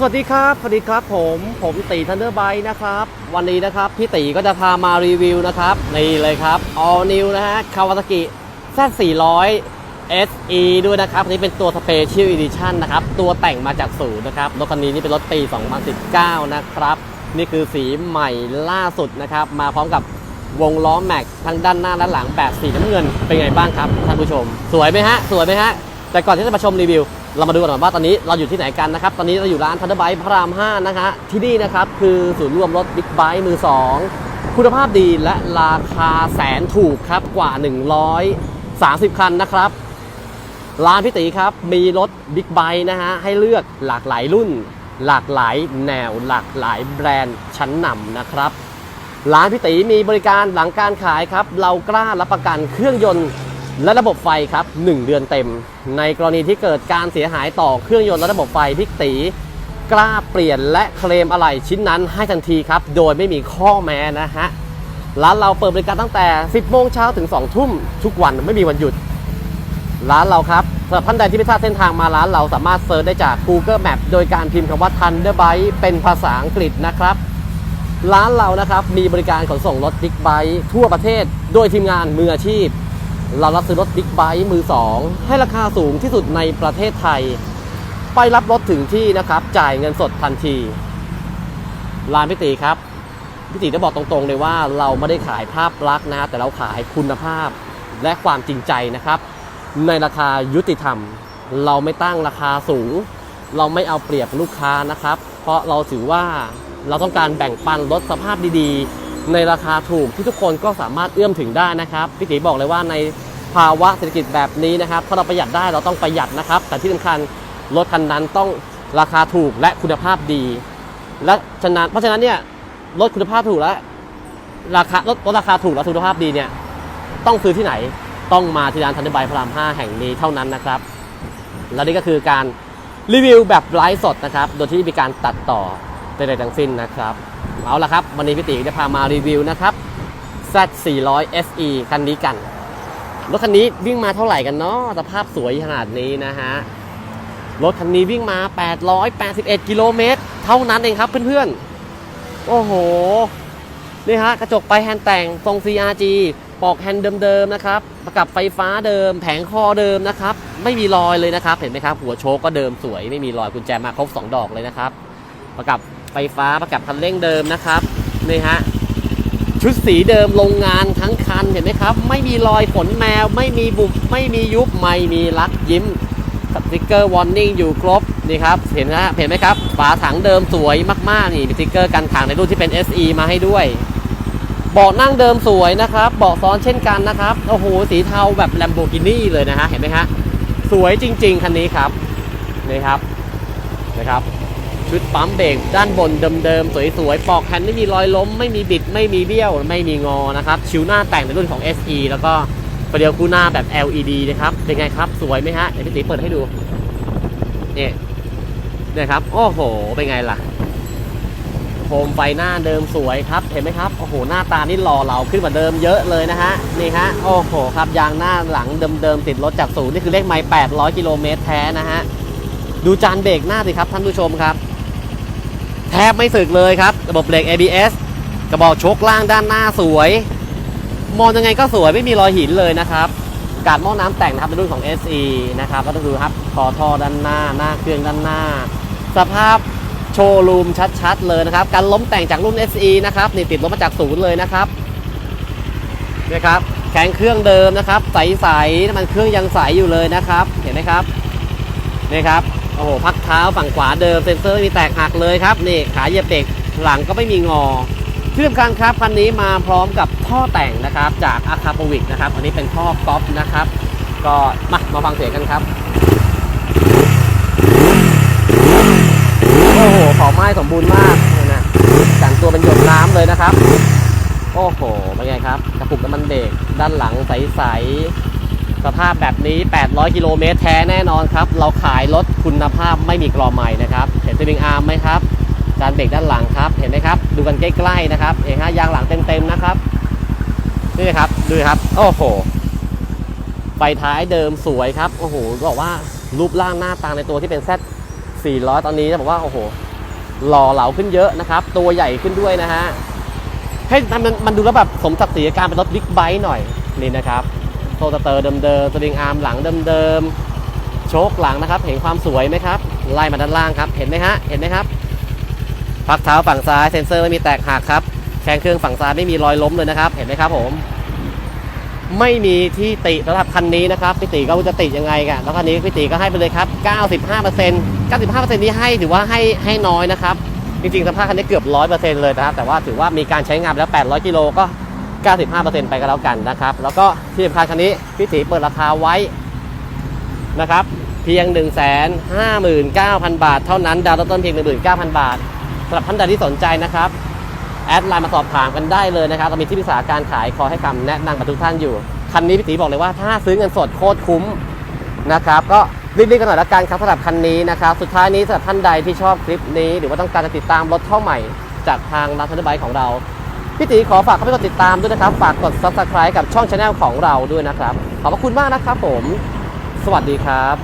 สวัสดีครับสวัสดีครับผมผมตีทันเดอร์ไบนะครับ วันนี้นะครับพี่ตีก็จะพามารีวิวนะครับ นี่เลยครับ all new นะฮะ Kawasaki Z400 SE ด้วยนะครับอันนี้เป็นตัว Special Edition นะครับ ตัวแต่งมาจากศูนย์นะครับ รถคันนี้นี่เป็นรถปี 2019 นะครับ นี่คือสีใหม่ล่าสุดนะครับ มาพร้อมกับวงล้อแม็กทั้งด้านหน้าและหลังแบบสีน้ำเงิน เป็นไงบ้างครับท่านผู้ชม สวยไหมฮะ สวยไหมฮะ แต่ก่อนที่จะมาชมรีวิว เรามาดูกันก่อนว่าตอนนี้เราอยู่ที่ไหนกันนะครับ ตอนนี้เราอยู่ร้านทันเดอร์ไบพระราม 5 นะฮะ ที่นี่นะครับ คือศูนย์รวมรถบิ๊กไบค์มือ 2 คุณภาพดีและราคาแสนถูกครับ กว่า 130 คันนะครับ ร้านพี่ตีครับ มีรถบิ๊กไบค์นะฮะ ให้เลือกหลากหลายรุ่น หลากหลายแนว หลากหลายแบรนด์ชั้นนำนะครับ ร้านพี่ตีมีบริการหลังการขายครับ เรากล้ารับประกันเครื่องยนต์ และระบบไฟครับ 1 เดือนเต็ม ในกรณีที่เกิดการเสียหายต่อเครื่องยนต์และระบบไฟพี่ตีกล้าเปลี่ยนและเคลมอะไรชิ้นนั้นให้ทันทีครับ โดยไม่มีข้อแม้นะฮะร้านเราเปิดบริการตั้งแต่ 10 โมงเช้าถึง 2 ทุ่มทุกวันไม่มีวันหยุด ร้านเราครับสำหรับท่านใดที่ไม่ทราบเส้นทางมาร้านเราสามารถเซิร์ชได้จาก Google Map โดยการพิมพ์คำว่า Thunderbike เป็นภาษาอังกฤษนะครับ ร้านเรานะครับมีบริการขนส่งรถบิ๊กไบค์ทั่วประเทศ โดยทีมงานมืออาชีพ เรารับซื้อรถบิ๊กไบค์มือ 2 ให้ราคาสูงที่สุดในประเทศไทย ไปรับรถถึงที่นะครับ จ่ายเงินสดทันทีร้านพิตีครับพิตีจะบอกตรงๆเลยว่าเราไม่ได้ขายภาพลักษณ์นะแต่เราขายคุณภาพและความจริงใจนะครับ ในราคายุติธรรม เราไม่ตั้งราคาสูง เราไม่เอาเปรียบลูกค้านะครับ เพราะเราถือว่าเราต้องการแบ่งปันรถสภาพดีๆ ในราคาถูกที่ทุกคนก็สามารถเอื้อมถึงได้นะครับพี่ตีบอกเลยว่าในภาวะเศรษฐกิจแบบนี้นะครับถ้าเราประหยัดได้เราต้องประหยัดนะครับ แต่ที่สำคัญรถคันนั้นต้องราคาถูกและคุณภาพดี และฉะนั้นเพราะฉะนั้นเนี่ยรถคุณภาพถูกและราคารถรถราคาถูกและคุณภาพดีเนี่ยต้องซื้อที่ไหนต้องมาที่ร้านทันเดอร์ไบพระราม 5 แห่งนี้เท่านั้นนะครับ และนี่ก็คือการรีวิวแบบไลฟ์สดนะครับ โดยที่มีการตัดต่อใดๆทั้งสิ้นนะครับ เอาละครับ วันนี้พี่ตีจะพามารีวิวนะครับ Z400 SE คันนี้กัน รถคันนี้วิ่งมาเท่าไหร่กันเนาะสภาพสวยขนาดนี้นะฮะ รถคันนี้วิ่งมา 881 กิโลเมตร เท่านั้นเองครับเพื่อนๆ โอ้โห นี่ฮะ กระจกไปแฮนด์แต่งทรง CRG ปอกแฮนด์เดิมๆนะครับ ประกับไฟฟ้าเดิม แผงคอเดิมนะครับ ไม่มีรอยเลยนะครับ เห็นไหมครับ หัวโชกก็เดิมสวย ไม่มีรอยกุญแจมาครบ 2 ดอกเลยนะครับ ประกับ ฟฟ้าประกับคันเร่งเดิมนะครับนี่ฮะชุดสีเดิมโรงงานทั้งคันเห็นไหมครับ ไม่มีรอยขนแมว ไม่มีบุบไม่มียุบไม่มีรักยิ้มสติกเกอร์วอร์นิ่งอยู่ครบนี่ครับเห็นนะเห็นไหมครับฝาถังเดิมสวยมากๆนี่สติกเกอร์กันถังในรุ่นที่เป็น SE มาให้ด้วยเบาะนั่งเดิมสวยนะครับเบาะซ้อนเช่นกันนะครับโอ้โหสีเทาแบบ Lamborghini เลยนะฮะเห็นไหมฮะสวยจริง ๆคันนี้ครับนี่ครับนะครับ ชุดปั๊มเบรกด้านบนเดิมๆ สวยๆ ปอกแผ่นไม่มีรอยล้ม ไม่มีบิด ไม่มีเบี้ยว ไม่มีงอนะครับ ชิวหน้าแต่งในรุ่นของ SE แล้วก็ประเดียวคู่หน้าแบบ LED นะครับ เป็นไงครับ สวยไหมฮะ เดี๋ยวพี่ตีเปิดให้ดูเนี่เนี่ยครับ โอ้โห เป็นไงล่ะ โคมไฟหน้าเดิมสวยครับ เห็นไหมครับ โอ้โห หน้าตานี่หล่อเหลาขึ้นกว่าเดิมเยอะเลยนะฮะ นี่ฮะ โอ้โห ครับ ยางหน้าหลังเดิมๆ ติดรถจากศูนย์นี่คือเลขไมล์800 กิโลเมตรแท้นะฮะ ดูจานเบรกหน้าสิครับท่านผู้ชมครับ แทบไม่สึกเลยครับ ระบบเบรก ABS กระบอกชคล่างด้านหน้าสวย มองยังไงก็สวยไม่มีรอยหินเลยนะครับ การหม้อน้ำแต่งนะครับในรุ่นของ SE นะครับก็คือครับคอท่อด้านหน้า หน้าเครื่องด้านหน้า สภาพโชว์รูมชัดๆเลยนะครับ การล้มแต่งจากรุ่น SE นะครับนี่ติดรถมาจากศูนย์เลยนะครับนี่ครับแข็งเครื่องเดิมนะครับ ใสๆน้ำมันเครื่องยังใสอยู่เลยนะครับ เห็นไหมครับนี่ครับ โอ้โหพักเท้าฝั่งขวาเดิมเซ็นเซอร์ไม่มีแตกหักเลยครับนี่ขาเหยียบเบรกหลังก็ไม่มีงอที่สำคัญครับคันนี้มาพร้อมกับท่อแต่งนะครับจากอาคาโปวิกนะครับอันนี้เป็นท่อก๊อปนะครับ ก็มามาฟังเสียงกันครับโอ้โหขอไม้สมบูรณ์มากเนี่ยนะกันตัวเป็นหยดน้ำเลยนะครับ โอ้โหเป็นไงครับ กระปุกน้ำมันเบรกด้านหลังใสๆ สภาพแบบนี้ 800 กิโลเมตรแท้แน่นอนครับ เราขายรถคุณภาพไม่มีกรอใหม่นะครับ เห็นสปริงอาร์มไหมครับจานเบรกด้านหลังครับ เห็นไหมครับ ดูกันใกล้ๆนะครับเห็นฮะยางหลังเต็มๆนะครับ นี่ครับ ดูครับ โอ้โห ไฟท้ายเดิมสวยครับ โอ้โห บอกว่ารูปร่างหน้าตาในตัวที่เป็น Z 400 ตอนนี้จะบอกว่า โอ้โห หล่อเหลาขึ้นเยอะนะครับ ตัวใหญ่ขึ้นด้วยนะฮะ ให้มันมันดูแล้วแบบสมศักดิ์ศรีการเป็นรถบิ๊กไบค์หน่อย นี่นะครับ โซสเตอร์เดิมๆสลิงอาร์มหลังเดิมๆโชคหลังนะครับ เห็นความสวยไหมครับ ไล่มาด้านล่างครับ เห็นไหมฮะ เห็นไหมครับ พักเท้าฝั่งซ้ายเซ็นเซอร์ไม่มีแตกหักครับ แข้งเครื่องฝั่งซ้ายไม่มีรอยล้มเลยนะครับ เห็นไหมครับผม ไม่มีที่ติสำหรับคันนี้นะครับพี่ติก็จะติยังไงกันแล้วคันนี้พี่ติก็ให้ไปเลยครับ 95% 95%นี้ให้ถือว่าให้ให้น้อยนะครับ จริงๆสภาพคันนี้เกือบ 100%เลยนะครับ แต่ว่าถือว่ามีการใช้งานแล้ว 800 กิโลก็ 95%ไปก็แล้วกันนะครับ แล้วก็ที่สำคัญคันนี้พี่ติเปิดราคาไว้นะครับ เพียง 159,000 บาท เท่านั้นดาวน์ต้นเพียง 19,000 บาทสำหรับท่านใดที่สนใจนะครับ แอดไลน์มาสอบถามกันได้เลยนะครับเรามีที่ปรึกษาการขายคอยให้คำแนะนำกับทุกท่านอยู่ คันนี้พี่ตีบอกเลยว่าถ้าซื้อเงินสดโคตรคุ้มนะครับ ก็รีบๆกันหน่อยละกันครับสำหรับคันนี้นะครับ สุดท้ายนี้สำหรับท่านใดที่ชอบคลิปนี้ หรือว่าต้องการจะติดตามรถเข้าใหม่จากทางร้านทันเดอร์ไบของเรา พี่ตีขอฝากเข้าไปกดติดตามด้วยนะครับ ฝากกด subscribe กับช่องช anel ของเราด้วยนะครับ ขอบพระคุณมากนะครับผม สวัสดีครับ